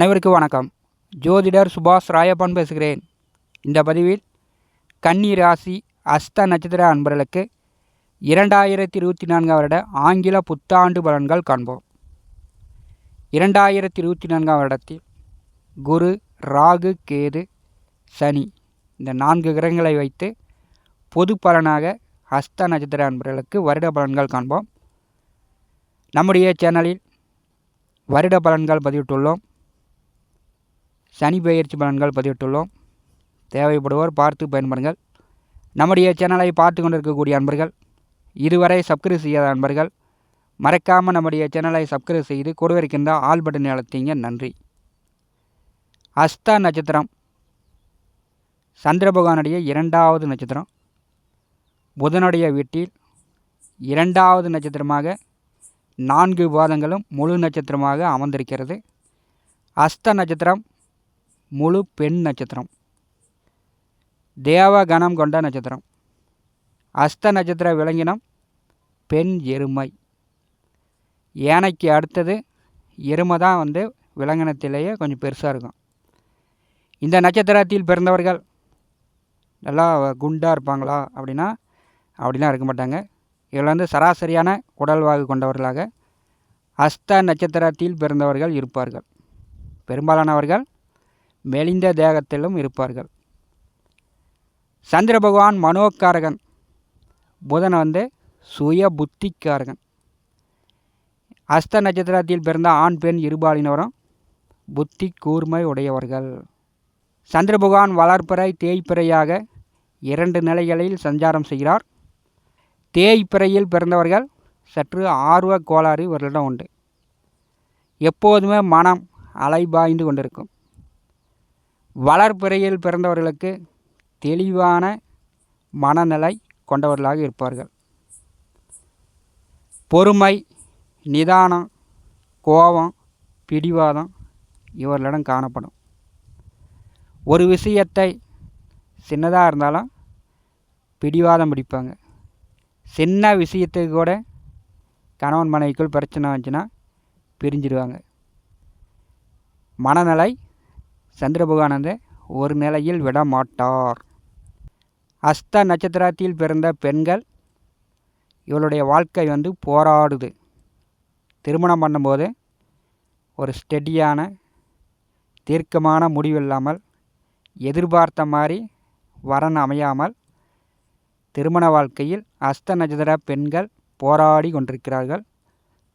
அனைவருக்கும் வணக்கம். ஜோதிடர் சுபாஷ் ராயப்பன் பேசுகிறேன். இந்த பதிவில் கன்னி ராசி அஸ்த நட்சத்திர அன்பர்களுக்கு இரண்டாயிரத்தி இருபத்தி நான்காம் வருட ஆங்கில புத்தாண்டு பலன்கள் காண்போம். இரண்டாயிரத்தி இருபத்தி நான்காம் வருடத்தில் குரு ராகு கேது சனி இந்த நான்கு கிரகங்களை வைத்து பொது பலனாக ஹஸ்த நட்சத்திர அன்பர்களுக்கு வருட பலன்கள் காண்போம். நம்முடைய சேனலில் வருட பலன்கள் பதிவிட்டுள்ளோம். சனி பெயர்ச்சி பலன்கள் பதிவிட்டுள்ளோம். தேவைப்படுவோர் பார்த்து பயன்படுங்கள். நம்முடைய சேனலை பார்த்து கொண்டிருக்கக்கூடிய அன்பர்கள் இதுவரை சப்ஸ்கிரைப் செய்யாத அன்பர்கள் மறக்காமல் நம்முடைய சேனலை சப்ஸ்கிரைப் செய்து கொடுவிருக்கின்ற ஆல் பட்டன் அழைத்தீங்க. நன்றி. அஸ்தா நட்சத்திரம். சந்திர பகவானுடைய இரண்டாவது நட்சத்திரம். புதனுடைய வீட்டில் இரண்டாவது நட்சத்திரமாக நான்கு பாதங்களும் முழு நட்சத்திரமாக அமர்ந்திருக்கிறது. அஸ்த நட்சத்திரம். முழு பெண் நட்சத்திரம். தேவ கணம் கொண்ட நட்சத்திரம். அஸ்த நட்சத்திர விலங்கினம் பெண் எருமை. யானைக்கு அடுத்தது எருமை தான் வந்து விலங்கினத்திலேயே கொஞ்சம் பெருசாக இருக்கும். இந்த நட்சத்திரத்தில் பிறந்தவர்கள் நல்லா குண்டாக இருப்பாங்களா அப்படின்னா அப்படிலாம் இருக்க மாட்டாங்க. இதில் வந்து சராசரியான உடல்வாகு கொண்டவர்களாக அஸ்த நட்சத்திரத்தில் பிறந்தவர்கள் இருப்பார்கள். பெரும்பாலானவர்கள் மெலிந்த தேகத்திலும் இருப்பார்கள். சந்திர பகவான் மனோக்காரகன். புதன் வந்து சுய புத்திக்காரகன். அஸ்த நட்சத்திரத்தில் பிறந்த ஆண் பெண் இருபாலினவரும் புத்தி கூர்மை உடையவர்கள். சந்திர பகவான் வளர்ப்பிறை தேய்ப்பிறையாக இரண்டு நிலைகளில் சஞ்சாரம் செய்கிறார். தேய்ப்பிறையில் பிறந்தவர்கள் சற்று ஆர்வ கோளாறு இவர்களிடம் உண்டு. எப்போதுமே மனம் அலைபாய்ந்து கொண்டிருக்கும். வளர்ப்பிறையில் பிறந்தவர்களுக்கு தெளிவான மனநிலை கொண்டவர்களாக இருப்பார்கள். பொறுமை நிதானம் கோபம் பிடிவாதம் இவர்களிடம் காணப்படும். ஒரு விஷயத்தை சின்னதாக இருந்தாலும் பிடிவாதம் பிடிப்பாங்க. சின்ன விஷயத்துக்கு கூட கணவன் மனைவிக்குள் பிரச்சனை வந்துச்சுன்னா பிரிஞ்சிடுவாங்க மனநிலை சந்திர ஒரு நிலையில் விட மாட்டார் அஸ்த நட்சத்திரத்தில் பிறந்த பெண்கள் இவளுடைய வாழ்க்கை வந்து போராடுது. திருமணம் பண்ணும்போது ஒரு ஸ்டெடியான தீர்க்கமான முடிவு இல்லாமல் எதிர்பார்த்த மாதிரி வரன் அமையாமல் திருமண வாழ்க்கையில் அஸ்த நட்சத்திர பெண்கள் போராடி கொண்டிருக்கிறார்கள்.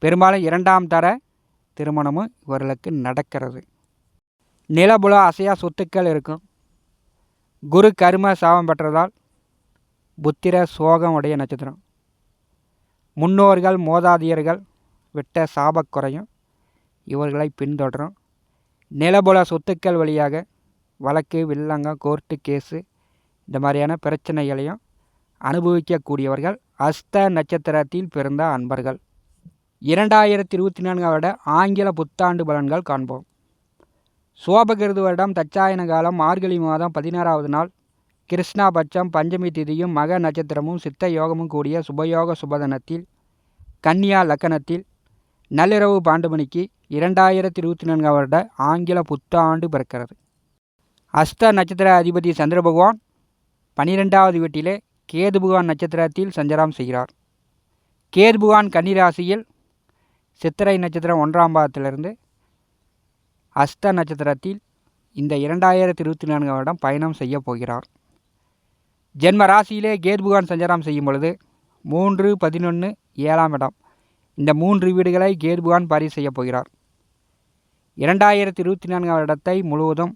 பெரும்பாலும் இரண்டாம் தர திருமணமும் இவர்களுக்கு நடக்கிறது. நிலபுல அசையா சொத்துக்கள் இருக்கும். குரு கரும சாபம் பெற்றதால் புத்திர சோகம் உடைய நட்சத்திரம். முன்னோர்கள் மோதாதியர்கள் விட்ட சாபக் குறையும். இவர்களை பின்தொடரும். நிலபுல சொத்துக்கள் வழியாக வழக்கு வில்லங்க கோர்ட்டு கேஸு இந்த மாதிரியான பிரச்சனைகளையும் அனுபவிக்கக்கூடியவர்கள் அஸ்த நட்சத்திரத்தில் பிறந்த அன்பர்கள். இரண்டாயிரத்தி இருபத்தி நான்காம் வருட ஆங்கில புத்தாண்டு பலன்கள் காண்போம். சோபகிருது வருடம் தச்சாயன காலம் மார்கழி மாதம் பதினாறாவது நாள். கிருஷ்ணாபட்சம் பஞ்சமி திதியும் மக நட்சத்திரமும் சித்த யோகமும் கூடிய சுபயோக சுபதனத்தில் கன்னியா லக்கணத்தில் நள்ளிரவு பாண்டுமணிக்கு இரண்டாயிரத்தி இருபத்தி நான்காம் வருட ஆங்கில புத்தாண்டு பிறக்கிறது. அஸ்த நட்சத்திர அதிபதி சந்திர பகவான் பனிரெண்டாவது வீட்டிலே கேது பகவான் நட்சத்திரத்தில் சஞ்சரம் செய்கிறார். கேது பகவான் கன்னிராசியில் சித்திரை நட்சத்திரம் ஒன்றாம் பாதத்திலிருந்து அஸ்த நட்சத்திரத்தில் இந்த இரண்டாயிரத்தி இருபத்தி நான்காம் வருடம் பயணம் செய்ய போகிறார். ஜென்ம ராசியிலே கேதுபுகான் சஞ்சாரம் செய்யும் பொழுது மூன்று பதினொன்று ஏழாம் இடம். இந்த மூன்று வீடுகளை கேதுபுகான் பாரி செய்ய போகிறார். இரண்டாயிரத்தி இருபத்தி நான்காம் இடத்தை முழுவதும்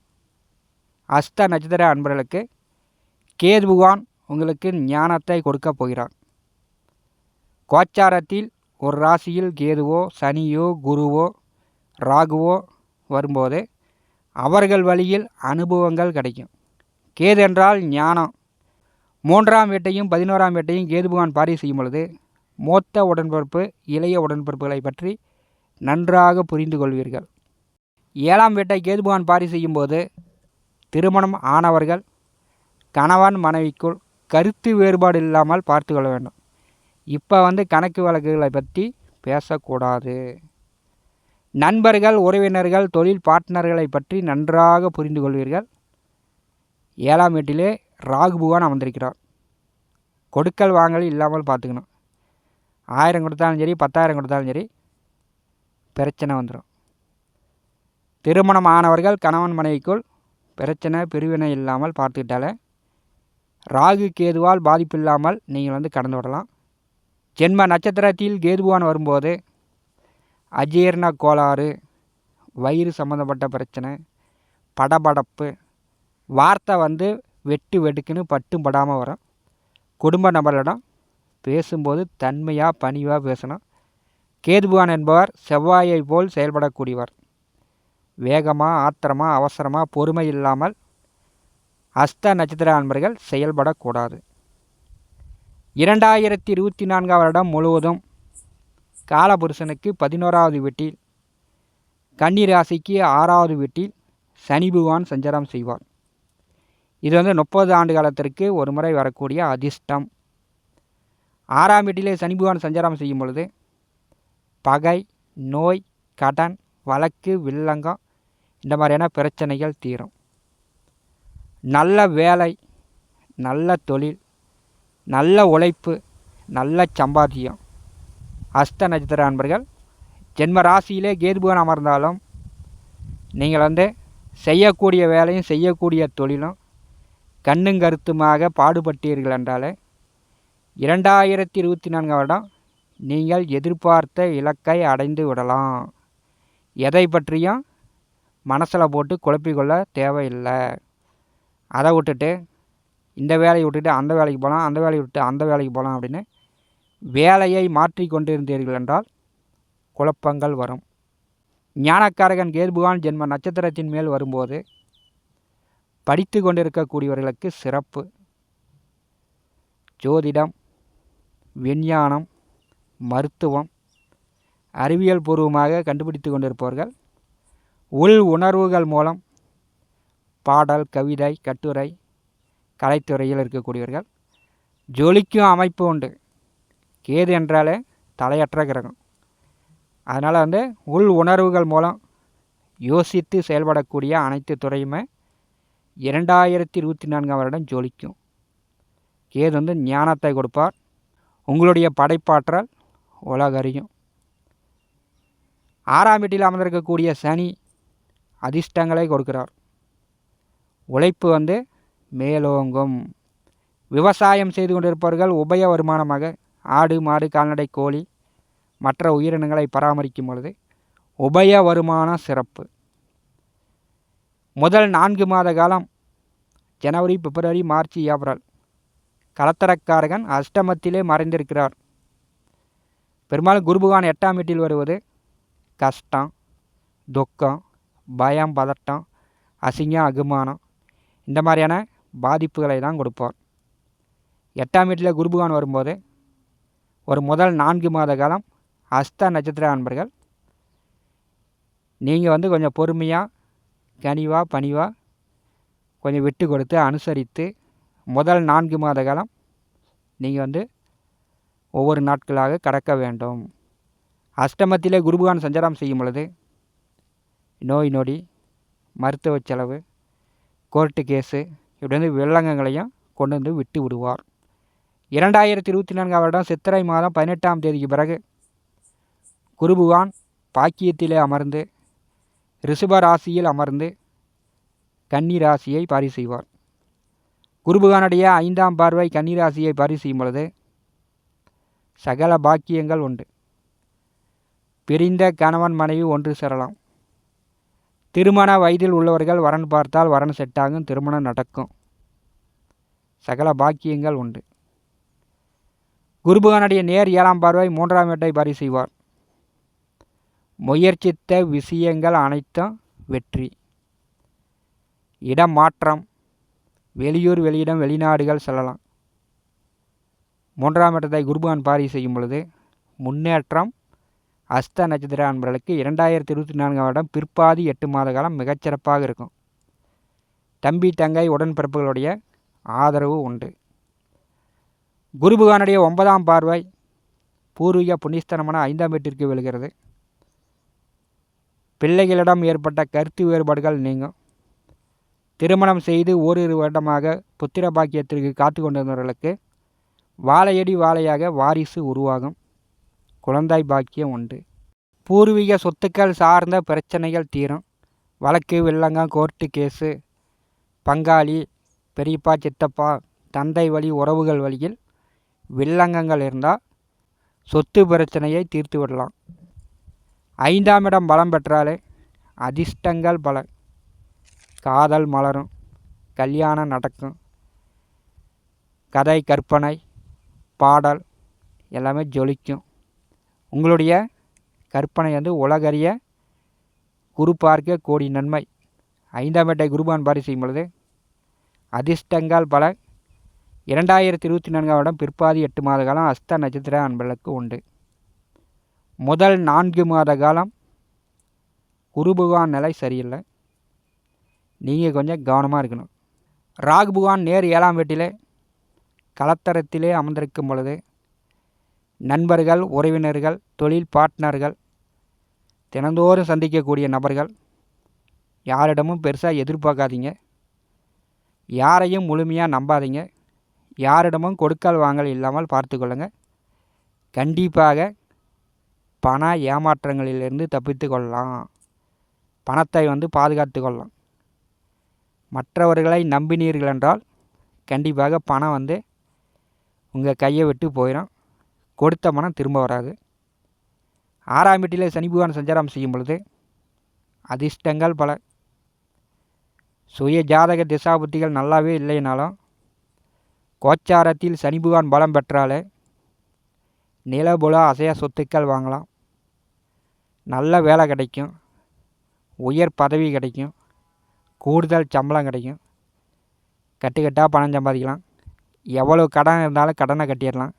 அஸ்த நட்சத்திர அன்பர்களுக்கு கேதுபுகான் உங்களுக்கு ஞானத்தை கொடுக்க போகிறார். கோச்சாரத்தில் ஒரு ராசியில் கேதுவோ சனியோ குருவோ ராகுவோ வரும்போது அவர்கள் வழியில் அனுபவங்கள் கிடைக்கும். கேது என்றால் ஞானம். மூன்றாம் வீட்டையும் பதினோராம் வீட்டையும் கேது பகவான் பாரி செய்யும் பொழுது மூத்த உடன்பிறப்பு இளைய உடன்பிறப்புகளை பற்றி நன்றாக புரிந்து கொள்வீர்கள். ஏழாம் வீட்டை கேது பகவான் பாரி செய்யும்போது திருமணம் ஆனவர்கள் கணவன் மனைவிக்குள் கருத்து வேறுபாடு இல்லாமல் பார்த்து கொள்ள வேண்டும். இப்போ வந்து கணக்கு வழக்குகளை பற்றி பேசக்கூடாது. நண்பர்கள் உறவினர்கள் தொழில் பார்ட்னர்களை பற்றி நன்றாக புரிந்து கொள்வீர்கள். ஏழாம் வீட்டிலே ராகு பகவான் அமர்ந்திருக்கிறார். கொடுக்கல் வாங்கல் இல்லாமல் பார்த்துக்கணும். ஆயிரம் கொடுத்தாலும் சரி பத்தாயிரம் கொடுத்தாலும் சரி பிரச்சனை வந்துடும் திருமணம் ஆனவர்கள் கணவன் மனைவிக்குள் பிரச்சனை பிரிவினை இல்லாமல் பார்த்துக்கிட்டாலே ராகு கேதுவால் பாதிப்பு இல்லாமல் நீங்கள் வந்து கடந்து விடலாம். ஜென்ம நட்சத்திரத்தில் கேதுவான் வரும்போது அஜீர்ண கோளாறு வயிறு சம்மந்தப்பட்ட பிரச்சனை படபடப்பு வார்த்தை வந்து வெட்டு வெடுக்குன்னு பட்டும் படாமல் வரும். குடும்ப நபர்களிடம் பேசும்போது தன்மையாக பணிவாக பேசணும். கேதுபுவான் என்பவர் செவ்வாயை போல் செயல்படக்கூடியவர். வேகமாக ஆத்திரமாக அவசரமாக பொறுமை இல்லாமல் அஸ்த நட்சத்திர அன்பர்கள் செயல்படக்கூடாது. இரண்டாயிரத்தி இருபத்தி நான்காம் வருடம் முழுவதும் காலபுருஷனுக்கு பதினோராவது வீட்டில் கன்னிராசிக்கு ஆறாவது வீட்டில் சனி பகவான் சஞ்சாரம் செய்வார். இது வந்து முப்பது ஆண்டு காலத்திற்கு ஒரு முறை வரக்கூடிய அதிர்ஷ்டம். ஆறாம் வீட்டிலே சனி பகவான் சஞ்சாரம் செய்யும் பொழுது பகை நோய் கடன் வழக்கு வில்லங்கம் இந்த மாதிரியான பிரச்சனைகள் தீரும். நல்ல வேலை நல்ல தொழில் நல்ல உழைப்பு நல்ல சம்பாத்தியம் அஸ்த நட்சத்திர அன்பர்கள் ஜென்ம ராசியிலே கேதுபகன் அமர்ந்தாலும் நீங்கள் வந்து செய்யக்கூடிய வேலையும் செய்யக்கூடிய தொழிலும் கண்ணும் கருத்துமாக பாடுபட்டீர்கள் என்றாலே இரண்டாயிரத்தி இருபத்தி நான்கு வருடம் நீங்கள் எதிர்பார்த்த இலக்கை அடைந்து விடலாம். எதை பற்றியும் மனசில் போட்டு குழப்பிக்கொள்ள தேவையில்லை. அதை விட்டுட்டு இந்த வேலையை விட்டுட்டு அந்த வேலைக்கு போகலாம் அந்த வேலையை விட்டு அந்த வேலைக்கு போகலாம் அப்படின்னு வேலையை மாற்றி கொண்டிருந்தீர்கள் என்றால் குழப்பங்கள் வரும். ஞானக்காரகன் கேதுபுகான் ஜென்ம நட்சத்திரத்தின் மேல் வரும்போது படித்து கொண்டிருக்கக்கூடியவர்களுக்கு சிறப்பு. ஜோதிடம் விஞ்ஞானம் மருத்துவம் அறிவியல் பூர்வமாக கண்டுபிடித்து கொண்டிருப்பவர்கள் உள் உணர்வுகள் மூலம் பாடல் கவிதை கட்டுரை கலைத்துறையில் இருக்கக்கூடியவர்கள் ஜொலிக்கும் அமைப்பு உண்டு. கேது என்றாலே தலையற்ற கிரகம். அதனால் வந்து உள் உணர்வுகள் மூலம் யோசித்து செயல்படக்கூடிய அனைத்து துறையுமே இரண்டாயிரத்தி இருபத்தி நான்காம் வருடம் ஜொலிக்கும். கேது வந்து ஞானத்தை கொடுப்பார். உங்களுடைய படைப்பாற்றல் உலகறியும். ஆறாம் வீட்டில் அமர்ந்திருக்கக்கூடிய சனி அதிர்ஷ்டங்களை கொடுக்கிறார். உழைப்பு வந்து மேலோங்கும். விவசாயம் செய்து கொண்டிருப்பவர்கள் உபய வருமானமாக ஆடு மாடு கால்நடை கோழி மற்ற உயிரினங்களை பராமரிக்கும் பொழுது உபய வருமான சிறப்பு. முதல் நான்கு மாத காலம் ஜனவரி பிப்ரவரி மார்ச் ஏப்ரல் கலத்தரக்காரகன் அஷ்டமத்திலே மறைந்திருக்கிறார். பெரும்பாலும் குருபகான் எட்டாம் வீட்டில் வருவது கஷ்டம் துக்கம் பயம் பதட்டம் அசிங்கம் அகுமானம் இந்த மாதிரியான பாதிப்புகளை தான் கொடுப்பார். எட்டாம் வீட்டில் குருபகான் வரும்போது ஒரு முதல் நான்கு மாத காலம் அஸ்த நட்சத்திர அன்பர்கள். நீங்கள் வந்து கொஞ்சம் பொறுமையாக கனிவாக பணிவாக கொஞ்சம் விட்டு கொடுத்து அனுசரித்து முதல் நான்கு மாத காலம் நீங்கள் வந்து ஒவ்வொரு நாட்களாக கடக்க வேண்டும். அஷ்டமத்திலே குருபகான் சஞ்சாரம் செய்யும் பொழுது நோய் நொடி மருத்துவ செலவு கோர்ட்டு கேஸு இப்படி வந்து வில்லங்கங்களையும் கொண்டு வந்து விட்டு விடுவார். இரண்டாயிரத்தி இருபத்தி நான்காம் வருடம் சித்திரை மாதம் பதினெட்டாம் தேதிக்கு பிறகு குருபுகான் பாக்கியத்திலே அமர்ந்து ரிஷப ராசியில் அமர்ந்து கன்னி ராசியை பாரி செய்வார். குருபுகானுடைய ஐந்தாம் பார்வை கன்னி ராசியை பாரி செய்யும் பொழுது சகல பாக்கியங்கள் உண்டு. பிரிந்த கணவன் மனைவி ஒன்று சேரலாம். திருமண வயதில் உள்ளவர்கள் வரன் பார்த்தால் வரன் செட்டாகும் திருமணம் நடக்கும். சகல பாக்கியங்கள் உண்டு. குருபகனுடைய நேர் ஏழாம் பார்வை மூன்றாம் வீட்டை பாரி செய்வார். முயற்சித்த விஷயங்கள் அனைத்தும் வெற்றி. இடம் மாற்றம். வெளியூர் வெளியிடம் வெளிநாடுகள் செல்லலாம். மூன்றாம் இடத்தை குருபகான் பாரி செய்யும் பொழுது முன்னேற்றம் அஸ்த நட்சத்திர அன்பர்களுக்கு இரண்டாயிரத்தி இருபத்தி நான்காம் வருடம் பிற்பாதி எட்டு மாத காலம் மிகச்சிறப்பாக இருக்கும். தம்பி தங்கை உடன்பிறப்புகளுடைய ஆதரவு உண்டு. குருபகானுடைய ஒன்பதாம் பார்வை பூர்வீக புண்ணியஸ்தனமான ஐந்தாம் வீட்டிற்கு விழுகிறது. பிள்ளைகளிடம் ஏற்பட்ட கருத்து வேறுபாடுகள் நீங்கும். திருமணம் செய்து ஓரிரு வருடமாக புத்திர பாக்கியத்திற்கு காத்து கொண்டிருந்தவர்களுக்கு வாழையடி வாழையாக வாரிசு உருவாகும். குழந்தாய் பாக்கியம் உண்டு. பூர்வீக சொத்துக்கள் சார்ந்த பிரச்சனைகள் தீரும். வழக்கு வில்லங்கம் கோர்ட்டு கேஸு பங்காளி பெரியப்பா சித்தப்பா தந்தை வழி உறவுகள் வழியில் வில்லங்கங்கள் இருந்தால் சொத்து பிரச்சனையை தீர்த்து விடலாம். ஐந்தாம் இடம் பலம் பெற்றாலே அதிர்ஷ்டங்கள் பல. காதல் மலரும் கல்யாணம் நடக்கும். கதை கற்பனை பாடல் எல்லாமே ஜொலிக்கும். உங்களுடைய கற்பனை வந்து உலகறிய குரு பார்க்க கோடி நன்மை. ஐந்தாம் வேட்டை குருபான் பாரி செய்யும் பொழுது அதிர்ஷ்டங்கள் பல இரண்டாயிரத்தி இருபத்தி நான்காம் வருடம் பிற்பாதி எட்டு மாத காலம் அஸ்த நட்சத்திர அன்பர்களுக்கு உண்டு. முதல் நான்கு மாத காலம் குரு பகவான் நிலை சரியில்லை. நீங்கள் கொஞ்சம் கவனமாக இருக்கணும். ராகு பகவான் நேர் ஏழாம் வீட்டிலே கலத்தரத்திலே அமர்ந்திருக்கும் பொழுது நண்பர்கள் உறவினர்கள் தொழில் பார்ட்னர்கள் தினந்தோறும் சந்திக்கக்கூடிய நபர்கள் யாரிடமும் பெருசாக எதிர்பார்க்காதீங்க. யாரையும் முழுமையாக நம்பாதீங்க. யாரிடமும் கொடுக்கல் வாங்கல் இல்லாமல் பார்த்து கொள்ளுங்கள் கண்டிப்பாக பண ஏமாற்றங்களிலிருந்து தப்பித்து கொள்ளலாம். பணத்தை வந்து பாதுகாத்து கொள்ளலாம். மற்றவர்களை நம்பினீர்கள் என்றால் கண்டிப்பாக பணம் வந்து உங்கள் கையை விட்டு போயிடும். கொடுத்த பணம் திரும்ப வராது. ஆறாம் வீட்டிலே சனி பகவான் சஞ்சாரம் செய்யும் பொழுது அதிர்ஷ்டங்கள் பல. சுய ஜாதக திசாபுத்திகள் நல்லாவே இல்லைனாலும் கோச்சாரத்தில் சனி பலம் பெற்றாலே நிலபுல அசைய சொத்துக்கள் வாங்கலாம். நல்ல வேலை கிடைக்கும். உயர் பதவி கிடைக்கும். கூடுதல் சம்பளம் கிடைக்கும். கட்டுக்கட்டாக பணம் சம்பாதிக்கலாம். எவ்வளோ கடன் இருந்தாலும் கடனை கட்டிடலாம்.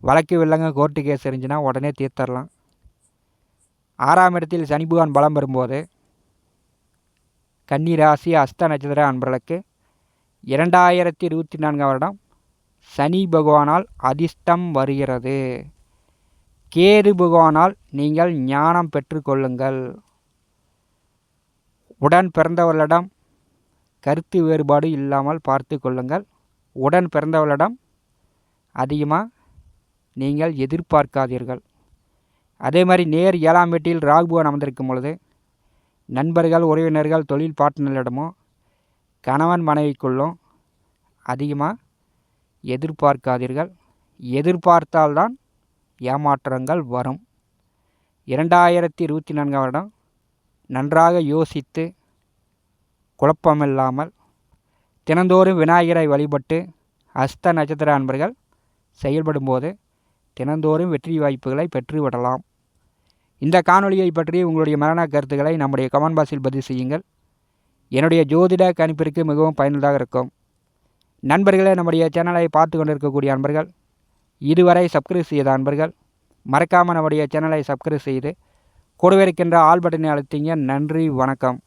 வழக்கு வில்லங்க கோர்ட்டு கேஸ் இருந்துச்சுன்னா உடனே தீர்த்தரலாம். ஆறாம் இடத்தில் சனி பகவான் பலம் பெறும்போது கன்னி ராசி அஸ்த நட்சத்திர அன்பர்களுக்கு இரண்டாயிரத்தி இருபத்தி நான்காம் வருடம் சனி பகவானால் அதிர்ஷ்டம் வருகிறது. கேது பகவானால் நீங்கள் ஞானம் பெற்றுக்கொள்ளுங்கள் உடன் பிறந்தவர்களிடம் கருத்து வேறுபாடு இல்லாமல் பார்த்து கொள்ளுங்கள். உடன் பிறந்தவர்களிடம் அதிகமாக நீங்கள் எதிர்பார்க்காதீர்கள். அதே மாதிரி நேர் ஏழாம் வீட்டில் ராகுபவன் அமர்ந்திருக்கும் பொழுது நண்பர்கள் உறவினர்கள் தொழில் பார்ட்னர்களிடமோ கணவன் மனைவிக்குள்ளும் அதிகமாக எதிர்பார்க்காதீர்கள். எதிர்பார்த்தால்தான் ஏமாற்றங்கள் வரும். இரண்டாயிரத்தி இருபத்தி நான்காம் வருடம் நன்றாக யோசித்து குழப்பமில்லாமல் தினந்தோறும் விநாயகரை வழிபட்டு அஸ்த நட்சத்திர அன்பர்கள் செயல்படும்போது தினந்தோறும் வெற்றி வாய்ப்புகளை பெற்றுவிடலாம். இந்த காணொலியை பற்றி உங்களுடைய மரண கருத்துக்களை நம்முடைய கமெண்ட் பாக்ஸில் பதிவு செய்யுங்கள். என்னுடைய ஜோதிட கணிப்பிற்கு மிகவும் பயனுள்ளதாக இருக்கும். நண்பர்களே நம்முடைய சேனலை பார்த்து கொண்டிருக்கக்கூடிய அன்பர்கள் இதுவரை சப்ஸ்கிரைப் செய்த அன்பர்கள் மறக்காமல் நம்முடைய சேனலை சப்ஸ்கிரைப் செய்து கூடவே இருக்கின்ற ஆல் பட்டனை அழுத்திங்க. நன்றி வணக்கம்.